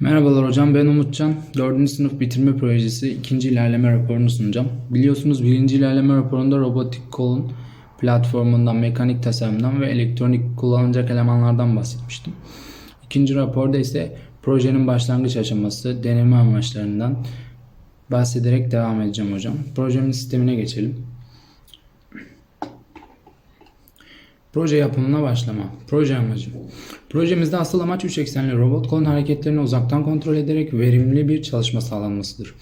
Merhabalar hocam ben Umutcan. 4. sınıf bitirme projesi 2. ilerleme raporunu sunacağım. Biliyorsunuz 1. ilerleme raporunda robotik kolun platformundan, mekanik tasarımdan ve elektronik kullanılacak elemanlardan bahsetmiştim. İkinci raporda ise projenin başlangıç aşaması, deneme amaçlarından bahsederek devam edeceğim hocam. Projemin sistemine geçelim. Proje yapımına başlama. Proje amacı. Projemizde asıl amaç 3 eksenli robot kolun hareketlerini uzaktan kontrol ederek verimli bir çalışma sağlanmasıdır.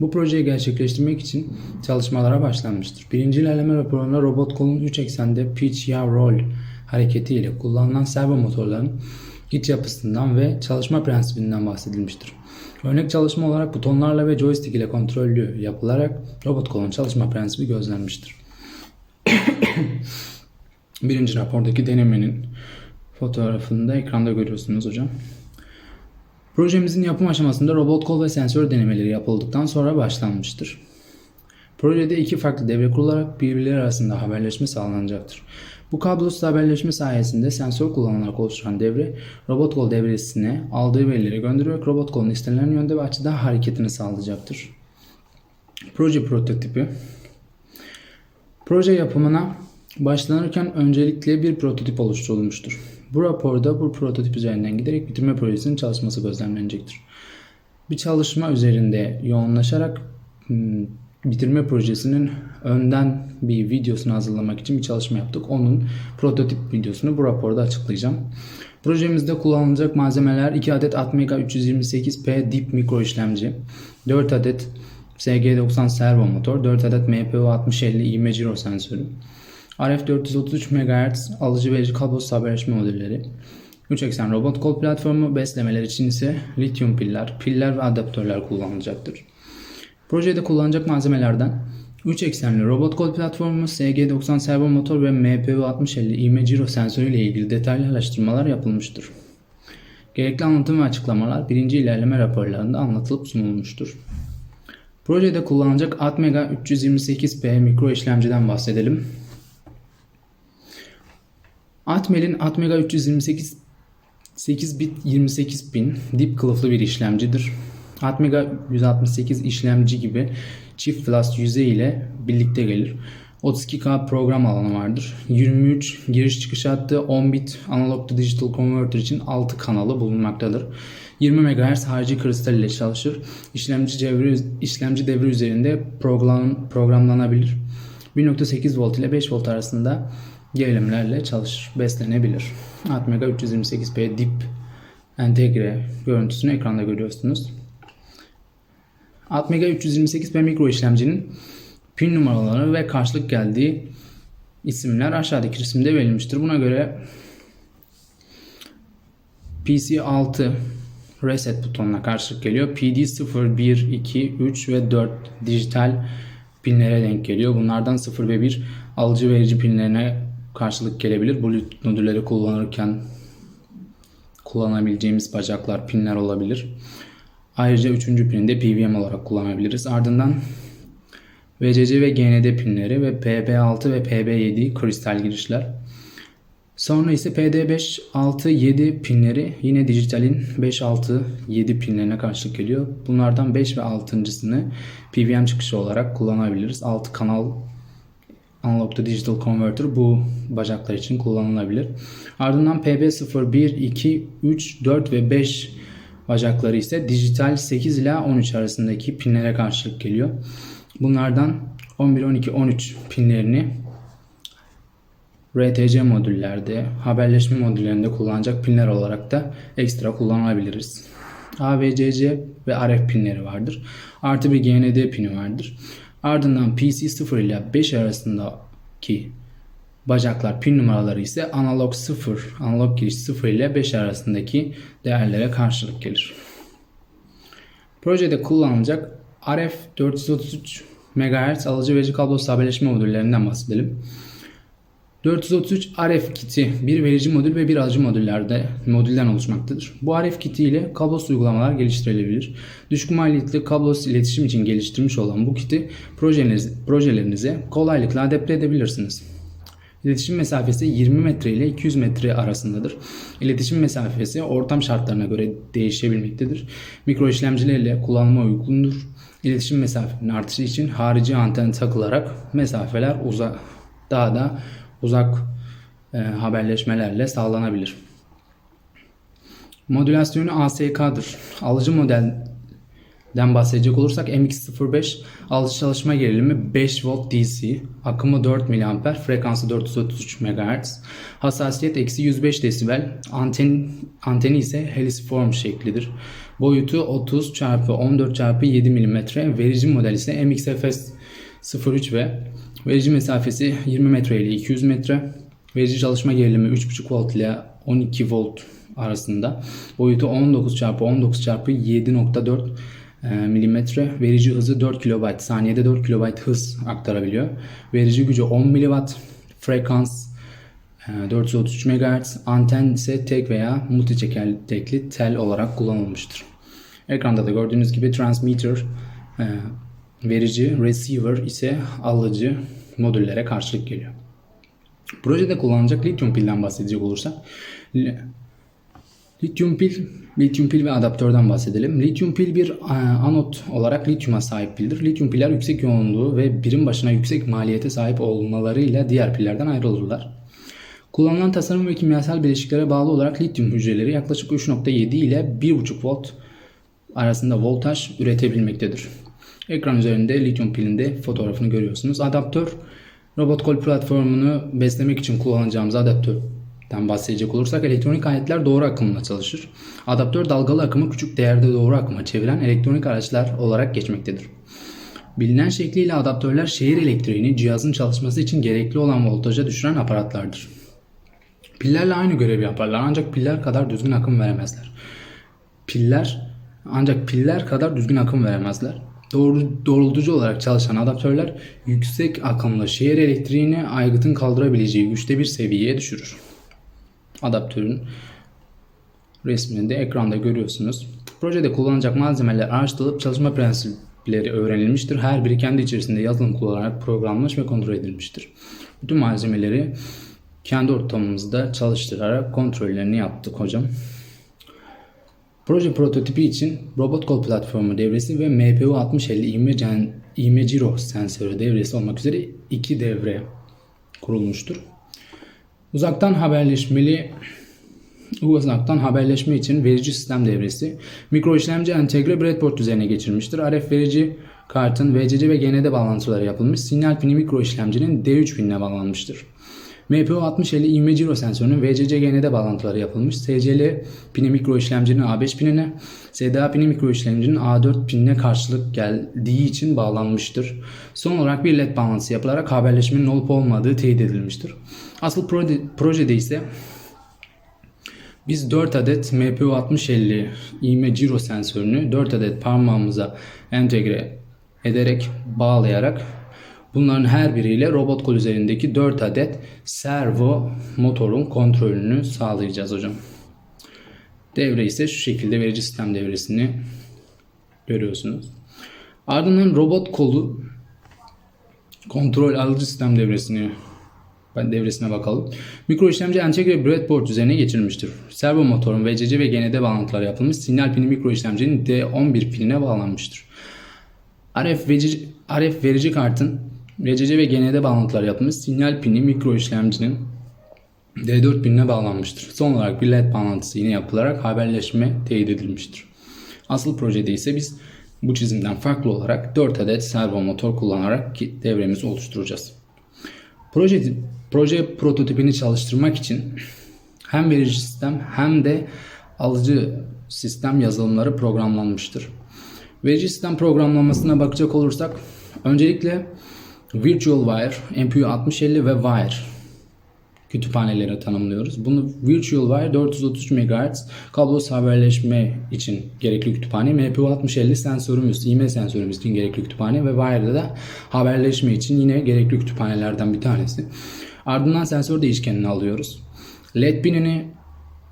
Bu projeyi gerçekleştirmek için çalışmalara başlanmıştır. Birinci ilerleme raporunda robot kolun 3 eksende pitch, yaw, roll hareketi ile kullanılan servo motorların iç yapısından ve çalışma prensibinden bahsedilmiştir. Örnek çalışma olarak butonlarla ve joystick ile kontrollü yapılarak robot kolun çalışma prensibi gözlenmiştir. Birinci rapordaki denemenin fotoğrafını da ekranda görüyorsunuz hocam. Projemizin yapım aşamasında robot kol ve sensör denemeleri yapıldıktan sonra başlanmıştır. Projede iki farklı devre kurularak birbirleri arasında haberleşme sağlanacaktır. Bu kablosuz haberleşme sayesinde sensör kullanılarak oluşan devre robot kol devresine aldığı verileri göndererek robot kolun istenilen yönde ve açıda hareketini sağlayacaktır. Proje prototipi Proje yapımına başlanırken öncelikle bir prototip oluşturulmuştur. Bu raporda bu prototip üzerinden giderek bitirme projesinin çalışması gözlemlenecektir. Bir çalışma üzerinde yoğunlaşarak hmm, bitirme projesinin önden bir videosunu hazırlamak için bir çalışma yaptık. Onun prototip videosunu bu raporda açıklayacağım. Projemizde kullanılacak malzemeler 2 adet Atmega 328P dip mikro işlemci, 4 adet SG90 servo motor, 4 adet MPU 6050 ivme giro sensörü, RF 433 MHz alıcı verici kablosuz haberleşme modülleri, 3 eksen robot kol platformu, beslemeler için ise lityum piller, piller ve adaptörler kullanılacaktır. Projede kullanacak malzemelerden 3 eksenli robot kol platformu, SG90 servo motor ve MPU 6050 ivme giro sensörü ile ilgili detaylı araştırmalar yapılmıştır. Gerekli anlatım ve açıklamalar birinci ilerleme raporlarında anlatılıp sunulmuştur. Projede kullanılacak Atmega 328P mikro işlemciden bahsedelim. Atmel'in Atmega 328 8 bit 28 pin dip kılıflı bir işlemcidir. Atmega 168 işlemci gibi çift flash yüzey ile birlikte gelir. 32K program alanı vardır. 23 giriş çıkış hattı 10 bit analog to digital converter için 6 kanalı bulunmaktadır. 20 MHz harici kristal ile çalışır. İşlemci devri, işlemci devri üzerinde program, programlanabilir. 1.8 volt ile 5 volt arasında gerilimlerle çalışır, beslenebilir. Atmega 328p dip entegre görüntüsünü ekranda görüyorsunuz. Atmega 328p mikro işlemcinin pin numaraları ve karşılık geldiği isimler aşağıdaki resimde verilmiştir. Buna göre PC6 reset butonuna karşılık geliyor. PD 0, 1, 2, 3 ve 4 dijital pinlere denk geliyor. Bunlardan 0 ve 1 alıcı verici pinlerine karşılık gelebilir. Bluetooth nodülleri kullanırken kullanabileceğimiz bacaklar, pinler olabilir. Ayrıca üçüncü pini de PWM olarak kullanabiliriz. Ardından VCC ve GND pinleri ve PB6 ve PB7 kristal girişler. Sonra ise PD5, 6, 7 pinleri yine dijitalin 5, 6, 7 pinlerine karşılık geliyor. Bunlardan 5 ve 6.sını PWM çıkışı olarak kullanabiliriz. 6 kanal Analog to Digital Converter bu bacaklar için kullanılabilir. Ardından PB0, 1, 2, 3, 4 ve 5 bacakları ise dijital 8 ila 13 arasındaki pinlere karşılık geliyor. Bunlardan 11, 12, 13 pinlerini RTC modüllerde, haberleşme modüllerinde kullanacak pinler olarak da ekstra kullanabiliriz. AVCC ve RF pinleri vardır. Artı bir GND pini vardır. Ardından PC 0 ile 5 arasındaki bacaklar pin numaraları ise analog 0, analog giriş 0 ile 5 arasındaki değerlere karşılık gelir. Projede kullanılacak RF 433 MHz alıcı verici kablosuz haberleşme modüllerinden bahsedelim. 433 RF kiti bir verici modül ve bir alıcı modüllerde modülden oluşmaktadır. Bu RF kiti ile kablosuz uygulamalar geliştirilebilir. Düşük maliyetli kablosuz iletişim için geliştirmiş olan bu kiti projelerinize, projelerinize kolaylıkla adapte edebilirsiniz. İletişim mesafesi 20 metre ile 200 metre arasındadır. İletişim mesafesi ortam şartlarına göre değişebilmektedir. Mikro işlemcilerle kullanıma uygundur. İletişim mesafesinin artışı için harici anten takılarak mesafeler uzak daha da uzak e, haberleşmelerle sağlanabilir. Modülasyonu ASK'dır. Alıcı modelden bahsedecek olursak MX05 alıcı çalışma gerilimi 5 volt DC, akımı 4 mA, frekansı 433 MHz, hassasiyet eksi 105 desibel, anten, anteni ise helisiform şeklidir. Boyutu 30 x 14 x 7 mm, verici model ise MXFS 03 ve verici mesafesi 20 metre ile 200 metre, verici çalışma gerilimi 3.5 volt ile 12 volt arasında. Boyutu 19 x 19 x 7.4 mm. Verici hızı 4 KB. Saniyede 4 KB hız aktarabiliyor. Verici gücü 10 mW. Frekans e, 433 MHz. Anten ise tek veya multi çekertekli tel olarak kullanılmıştır. Ekranda da gördüğünüz gibi transmitter e, verici, receiver ise alıcı modüllere karşılık geliyor. Projede kullanılacak lityum pilden bahsedecek olursak Lityum pil, lityum pil ve adaptörden bahsedelim. Lityum pil bir anot olarak lityuma sahip pildir. Lityum piller yüksek yoğunluğu ve birim başına yüksek maliyete sahip olmalarıyla diğer pillerden ayrılırlar. Kullanılan tasarım ve kimyasal bileşiklere bağlı olarak lityum hücreleri yaklaşık 3.7 ile 1.5 volt arasında voltaj üretebilmektedir. Ekran üzerinde lityum pilinde fotoğrafını görüyorsunuz. Adaptör robot kol platformunu beslemek için kullanacağımız adaptör den bahsedecek olursak elektronik aletler doğru akımla çalışır. Adaptör dalgalı akımı küçük değerde doğru akıma çeviren elektronik araçlar olarak geçmektedir. Bilinen şekliyle adaptörler şehir elektriğini cihazın çalışması için gerekli olan voltaja düşüren aparatlardır. Pillerle aynı görevi yaparlar ancak piller kadar düzgün akım veremezler. Piller ancak piller kadar düzgün akım veremezler. Doğru, doğrultucu olarak çalışan adaptörler yüksek akımlı şehir elektriğini aygıtın kaldırabileceği güçte bir seviyeye düşürür adaptörün resmini de ekranda görüyorsunuz. Projede kullanılacak malzemeler araştırılıp çalışma prensipleri öğrenilmiştir. Her biri kendi içerisinde yazılım kullanarak programlanmış ve kontrol edilmiştir. Bütün malzemeleri kendi ortamımızda çalıştırarak kontrollerini yaptık hocam. Proje prototipi için robot kol platformu devresi ve MPU 6050 ivme, giro sensörü devresi olmak üzere iki devre kurulmuştur. Uzaktan haberleşmeli uzaktan haberleşme için verici sistem devresi mikro işlemci entegre breadboard üzerine geçirilmiştir. RF verici kartın VCC ve GND bağlantıları yapılmış. Sinyal pini mikro işlemcinin D3 pinine bağlanmıştır. MPU 6050 ivme giro sensörünün VCC GND bağlantıları yapılmış. SCL pini mikro işlemcinin A5 pinine, SDA pini mikro işlemcinin A4 pinine karşılık geldiği için bağlanmıştır. Son olarak bir LED bağlantısı yapılarak haberleşmenin olup olmadığı teyit edilmiştir. Asıl proje, projede ise biz 4 adet MPU 6050 ivme giro sensörünü 4 adet parmağımıza entegre ederek bağlayarak bunların her biriyle robot kol üzerindeki 4 adet servo motorun kontrolünü sağlayacağız hocam. Devre ise şu şekilde verici sistem devresini görüyorsunuz. Ardından robot kolu kontrol alıcı sistem devresini ben devresine bakalım. Mikro işlemci entegre breadboard üzerine geçirilmiştir. Servo motorun VCC ve GND bağlantıları yapılmış. Sinyal pini mikro işlemcinin D11 pinine bağlanmıştır. RF verici, RF verici kartın VCC ve GND bağlantıları yapılmış. Sinyal pini mikro işlemcinin D4 pinine bağlanmıştır. Son olarak bir LED bağlantısı yine yapılarak haberleşme teyit edilmiştir. Asıl projede ise biz bu çizimden farklı olarak 4 adet servo motor kullanarak devremizi oluşturacağız. Proje, proje prototipini çalıştırmak için hem verici sistem hem de alıcı sistem yazılımları programlanmıştır. Verici sistem programlamasına bakacak olursak öncelikle Virtual Wire, MPU 6050 ve Wire kütüphaneleri tanımlıyoruz. Bunu Virtual Wire 433 MHz kablosuz haberleşme için gerekli kütüphane, MPU 6050 sensörümüz, ivme sensörümüz için gerekli kütüphane ve Wire'da da haberleşme için yine gerekli kütüphanelerden bir tanesi. Ardından sensör değişkenini alıyoruz. LED pinini,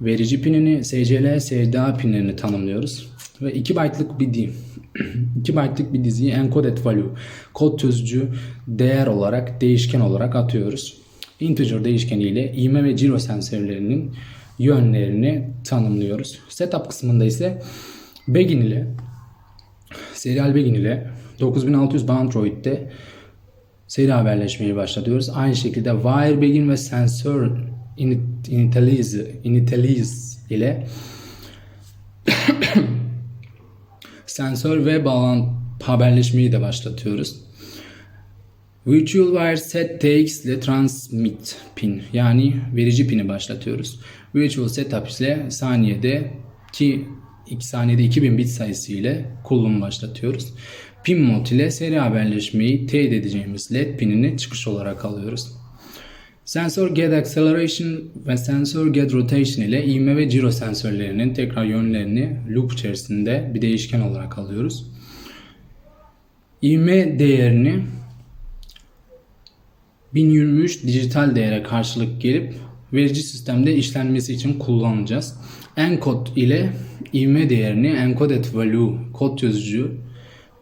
verici pinini, SCL, SDA pinlerini tanımlıyoruz. Ve 2 byte'lık bir 2 byte'lık bir diziyi encoded value kod çözücü değer olarak değişken olarak atıyoruz. integer değişkeni ile ivme ve ciro sensörlerinin yönlerini tanımlıyoruz. Setup kısmında ise begin ile serial begin ile 9600 Android'de seri haberleşmeyi başlatıyoruz. Aynı şekilde wire begin ve sensör init- initialize, initialize ile sensör ve bağlantı haberleşmeyi de başlatıyoruz. Virtual Wire Set TX ile transmit pin yani verici pini başlatıyoruz. Virtual Setup ile saniyede ki 2 saniyede 2000 bit sayısı ile kullanım başlatıyoruz. Pin mod ile seri haberleşmeyi teyit edeceğimiz LED pinini çıkış olarak alıyoruz. Sensör Get Acceleration ve Sensör Get Rotation ile ivme ve ciro sensörlerinin tekrar yönlerini loop içerisinde bir değişken olarak alıyoruz. İvme değerini 1023 dijital değere karşılık gelip verici sistemde işlenmesi için kullanacağız. Encode ile ivme değerini encoded value kod çözücü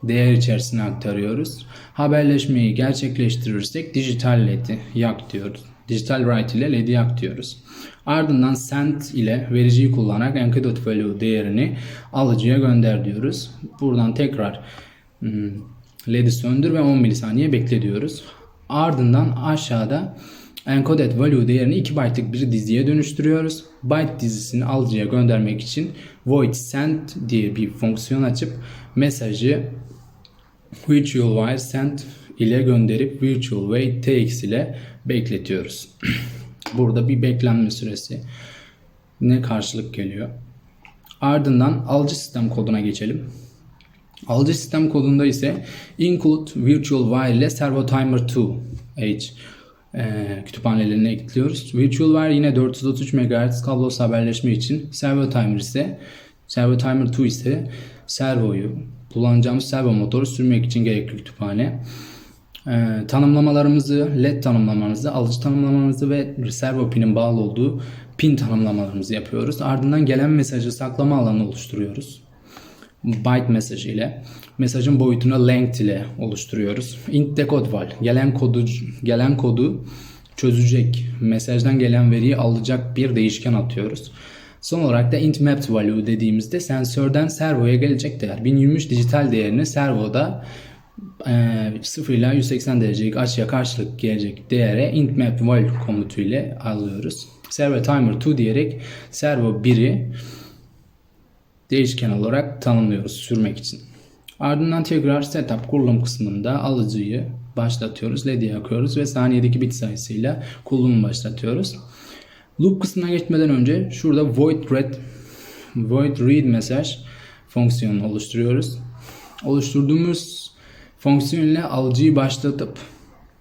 değer içerisine aktarıyoruz. Haberleşmeyi gerçekleştirirsek dijital led'i yak diyoruz. Dijital write ile led'i yak diyoruz. Ardından send ile vericiyi kullanarak encoded value değerini alıcıya gönder diyoruz. Buradan tekrar hmm, led'i söndür ve 10 milisaniye bekle diyoruz. Ardından aşağıda encoded value değerini 2 byte'lık bir diziye dönüştürüyoruz. Byte dizisini alıcıya göndermek için void send diye bir fonksiyon açıp mesajı virtual wire send ile gönderip virtual wait tx ile bekletiyoruz. Burada bir beklenme süresi ne karşılık geliyor. Ardından alıcı sistem koduna geçelim. Alıcı sistem kodunda ise include virtual while ile servo timer 2h e, kütüphanelerine ekliyoruz. Virtual wire yine 433 MHz kablosuz haberleşme için servo timer ise servo timer 2 ise servoyu kullanacağımız servo motoru sürmek için gerekli kütüphane. Ee, tanımlamalarımızı, led tanımlamamızı, alıcı tanımlamamızı ve servo pinin bağlı olduğu pin tanımlamalarımızı yapıyoruz. Ardından gelen mesajı saklama alanı oluşturuyoruz. Byte mesajı ile mesajın boyutunu length ile oluşturuyoruz. int decode val gelen kodu gelen kodu çözecek mesajdan gelen veriyi alacak bir değişken atıyoruz. Son olarak da int mapped value dediğimizde sensörden servoya gelecek değer 1023 dijital değerini servoda e, 0 ile 180 derecelik açıya karşılık gelecek değere int map value komutu ile alıyoruz. Servo timer 2 diyerek servo 1'i değişken olarak tanımlıyoruz sürmek için. Ardından tekrar setup kurulum kısmında alıcıyı başlatıyoruz. LED'i yakıyoruz ve saniyedeki bit sayısıyla kurulumu başlatıyoruz. Loop kısmına geçmeden önce şurada void read void read message fonksiyonunu oluşturuyoruz. Oluşturduğumuz fonksiyon ile alıcıyı başlatıp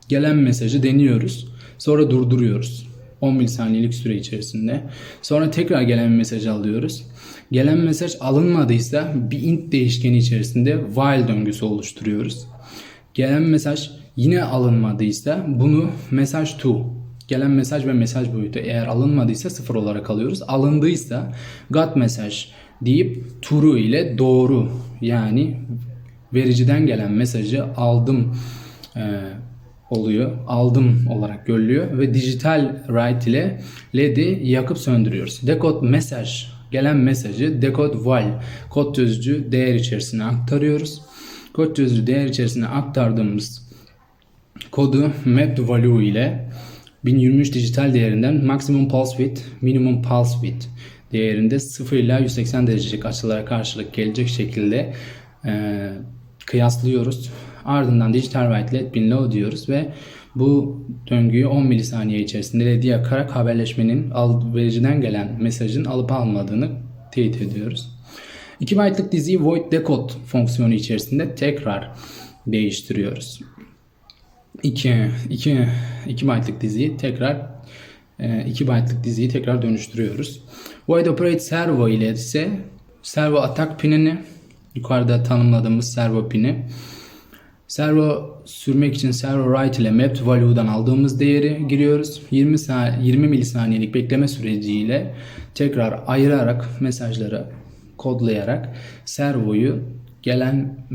gelen mesajı deniyoruz. Sonra durduruyoruz. 10 milisaniyelik süre içerisinde. Sonra tekrar gelen mesajı alıyoruz. Gelen mesaj alınmadıysa bir int değişkeni içerisinde while döngüsü oluşturuyoruz. Gelen mesaj yine alınmadıysa bunu mesaj to gelen mesaj ve mesaj boyutu eğer alınmadıysa sıfır olarak alıyoruz. Alındıysa got mesaj deyip true ile doğru yani vericiden gelen mesajı aldım e, oluyor. Aldım olarak görülüyor ve dijital write ile LED'i yakıp söndürüyoruz. Decode mesaj gelen mesajı decode val kod çözücü değer içerisine aktarıyoruz. Kod çözücü değer içerisine aktardığımız kodu mapped value ile 1023 dijital değerinden maksimum pulse width, minimum pulse width değerinde 0 ile 180 derecelik açılara karşılık gelecek şekilde e, kıyaslıyoruz. Ardından dijital write led bin low diyoruz ve bu döngüyü 10 milisaniye içerisinde LED'i yakarak haberleşmenin vericiden gelen mesajın alıp almadığını teyit ediyoruz. 2 byte'lık diziyi void decode fonksiyonu içerisinde tekrar değiştiriyoruz. 2 2 2 byte'lık diziyi tekrar 2 byte'lık diziyi tekrar dönüştürüyoruz. Void operate servo ile ise servo atak pinini yukarıda tanımladığımız servo pini servo sürmek için servo write ile mapped value'dan aldığımız değeri giriyoruz. 20 20 milisaniyelik bekleme süreciyle tekrar ayırarak mesajları kodlayarak servoyu gelen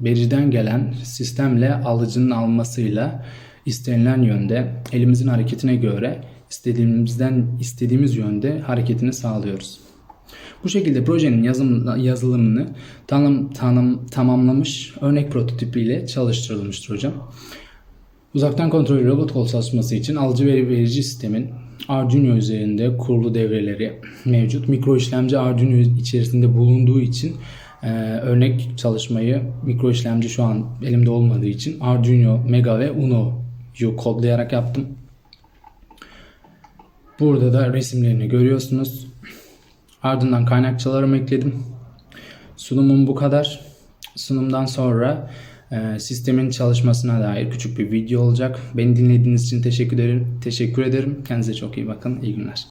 vericiden gelen sistemle alıcının almasıyla istenilen yönde elimizin hareketine göre istediğimizden istediğimiz yönde hareketini sağlıyoruz. Bu şekilde projenin yazım, yazılımını tanım, tanım, tamamlamış örnek prototipiyle çalıştırılmıştır hocam. Uzaktan kontrol robot kol çalışması için alıcı veri verici sistemin Arduino üzerinde kurulu devreleri mevcut. Mikro işlemci Arduino içerisinde bulunduğu için e, örnek çalışmayı mikro işlemci şu an elimde olmadığı için Arduino Mega ve Uno'yu kodlayarak yaptım. Burada da resimlerini görüyorsunuz. Ardından kaynakçalarımı ekledim. Sunumum bu kadar. Sunumdan sonra e, sistemin çalışmasına dair küçük bir video olacak. Beni dinlediğiniz için teşekkür ederim. Teşekkür ederim. Kendinize çok iyi bakın. İyi günler.